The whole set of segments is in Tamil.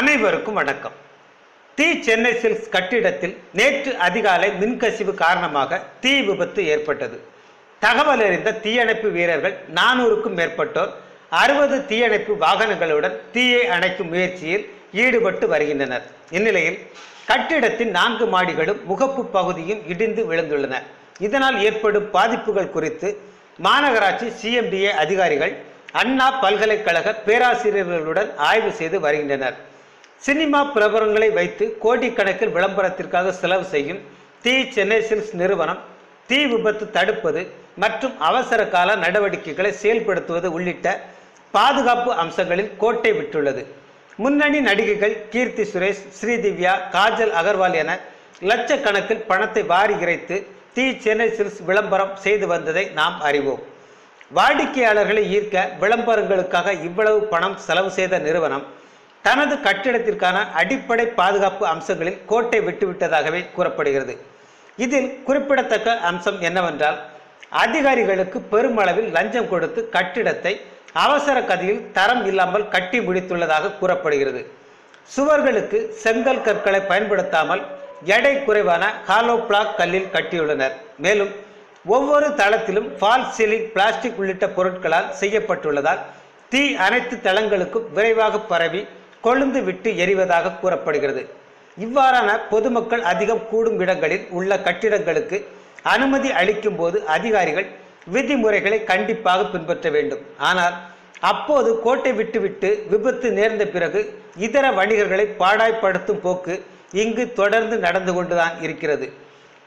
அனைவருக்கும் வணக்கம். தி சென்னை சில்க்ஸ் கட்டிடத்தில் நேற்று அதிகாலை மின்கசிவு காரணமாக தீ விபத்து ஏற்பட்டது. தகவல் அறிந்த தீயணைப்பு வீரர்கள் நானூறுக்கும் மேற்பட்டோர் அறுபது தீயணைப்பு வாகனங்களுடன் தீயை அணைக்கும் முயற்சியில் ஈடுபட்டு வருகின்றனர். இந்நிலையில் கட்டிடத்தின் நான்கு மாடிகளும் முகப்பு பகுதியும் இடிந்து விழுந்துள்ளன. இதனால் ஏற்படும் பாதிப்புகள் குறித்து மாநகராட்சி சிஎம்டிஏ அதிகாரிகள் அண்ணா பல்கலைக்கழக பேராசிரியர்களுடன் ஆய்வு செய்து வருகின்றனர். சினிமா பிரபலங்களை வைத்து கோடிக்கணக்கில் விளம்பரத்திற்காக செலவு செய்யும் தி சென்னை சில்க்ஸ் நிறுவனம் தீ விபத்து தடுப்பது மற்றும் அவசர கால நடவடிக்கைகளை செயல்படுத்துவது உள்ளிட்ட பாதுகாப்பு அம்சங்களில் கோட்டை விட்டுள்ளது. முன்னணி நடிகைகள் கீர்த்தி சுரேஷ் ஸ்ரீதிவ்யா காஜல் அகர்வால் என லட்சக்கணக்கில் பணத்தை வாரி இறைத்து தி சென்னை சில்க்ஸ் விளம்பரம் செய்து வந்ததை நாம் அறிவோம். வாடிக்கையாளர்களை ஈர்க்க விளம்பரங்களுக்காக இவ்வளவு பணம் செலவு செய்த நிறுவனம் தனது கட்டிடத்திற்கான அடிப்படை பாதுகாப்பு அம்சங்களில் கோட்டை விட்டுவிட்டதாகவே கூறப்படுகிறது. இதில் குறிப்பிடத்தக்க அம்சம் என்னவென்றால் அதிகாரிகளுக்கு பெருமளவில் லஞ்சம் கொடுத்து கட்டிடத்தை அவசர கதியில் தரம் இல்லாமல் கட்டி முடித்துள்ளதாக கூறப்படுகிறது. சுவர்களுக்கு செங்கல் கற்களை பயன்படுத்தாமல் எடை குறைவான ஹாலோ பிளாக் கல்லில் கட்டியுள்ளனர். மேலும் ஒவ்வொரு தளத்திலும் ஃபால் சீலிங் பிளாஸ்டிக் உள்ளிட்ட பொருட்களால் செய்யப்பட்டுள்ளதால் தீ அனைத்து தளங்களுக்கும் விரைவாக பரவி கொழுந்து விட்டு எரிவதாக கூறப்படுகிறது. இவ்வாறான பொதுமக்கள் அதிகம் கூடும் இடங்களில் உள்ள கட்டிடங்களுக்கு அனுமதி அளிக்கும் போது அதிகாரிகள் விதிமுறைகளை கண்டிப்பாக பின்பற்ற வேண்டும். ஆனால் அப்போது கோட்டை விட்டுவிட்டு விபத்து நேர்ந்த பிறகு இதர வணிகர்களை பாடாய்ப்படுத்தும் போக்கு இங்கு தொடர்ந்து நடந்து கொண்டுதான் இருக்கிறது.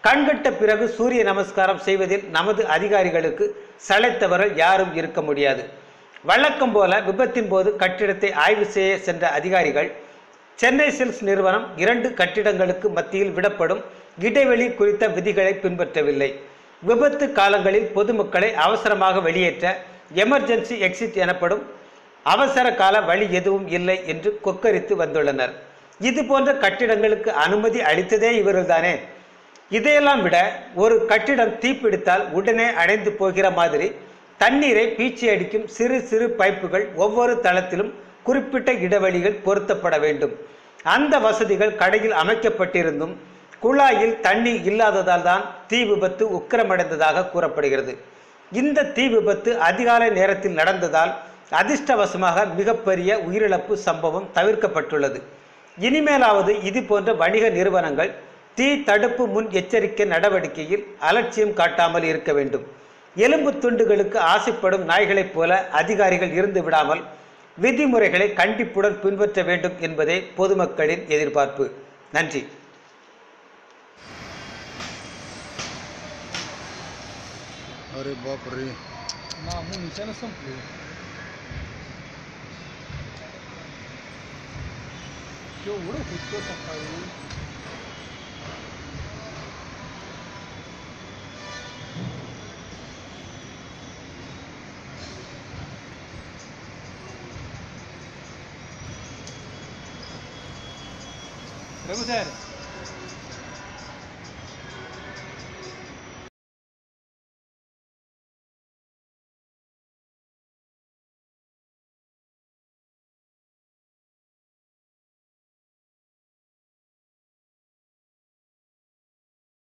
கண்கட்ட பிறகு சூரிய நமஸ்காரம் செய்வதில் நமது அதிகாரிகளுக்கு சளைத்தவர்கள் யாரும் இருக்க முடியாது. வழக்கம் போல விபத்தின் போது கட்டிடத்தை ஆய்வு செய்ய சென்ற அதிகாரிகள் சென்னை சில்ஸ் நிறுவனம் இரண்டு கட்டிடங்களுக்கு மத்தியில் விடப்படும் இடைவெளி குறித்த விதிகளை பின்பற்றவில்லை. விபத்து காலங்களில் பொதுமக்களை அவசரமாக வெளியேற்ற எமர்ஜென்சி எக்ஸிட் எனப்படும் அவசர கால வழி எதுவும் இல்லை என்று கொக்கரித்து வந்துள்ளனர். இது போன்ற கட்டிடங்களுக்கு அனுமதி அளித்ததே இவர்கள்தானே? இதையெல்லாம் விட ஒரு கட்டிடம் தீப்பிடித்தால் உடனே அடைந்து போகிற மாதிரி தண்ணீரை பீச்சி அடிக்கும் சிறு சிறு பைப்புகள் ஒவ்வொரு தளத்திலும் குறிப்பிட்ட இடைவெளிகள் பொருத்தப்பட வேண்டும். அந்த வசதிகள் கடையில் அமைக்கப்பட்டிருந்தும் குழாயில் தண்ணீர் இல்லாததால் தான் தீ விபத்து உக்கிரமடைந்ததாக கூறப்படுகிறது. இந்த தீ விபத்து அதிகாலை நேரத்தில் நடந்ததால் அதிர்ஷ்டவசமாக மிகப்பெரிய உயிரிழப்பு சம்பவம் தவிர்க்கப்பட்டுள்ளது. இனிமேலாவது இது போன்ற வணிக நிறுவனங்கள் தீ தடுப்பு முன் எச்சரிக்கை நடவடிக்கையில் அலட்சியம் காட்டாமல் இருக்க வேண்டும். எலும்பு துண்டுகளுக்கு ஆசைப்படும் நாய்களைப் போல அதிகாரிகள் இருந்து விடாமல் விதிமுறைகளை கண்டிப்புடன் பின்பற்ற வேண்டும் என்பதே பொதுமக்களின் எதிர்பார்ப்பு நன்றி अरे बाप रे ना मग निशाणं संपले केवढं होतं सकाळी रघु Perguntando.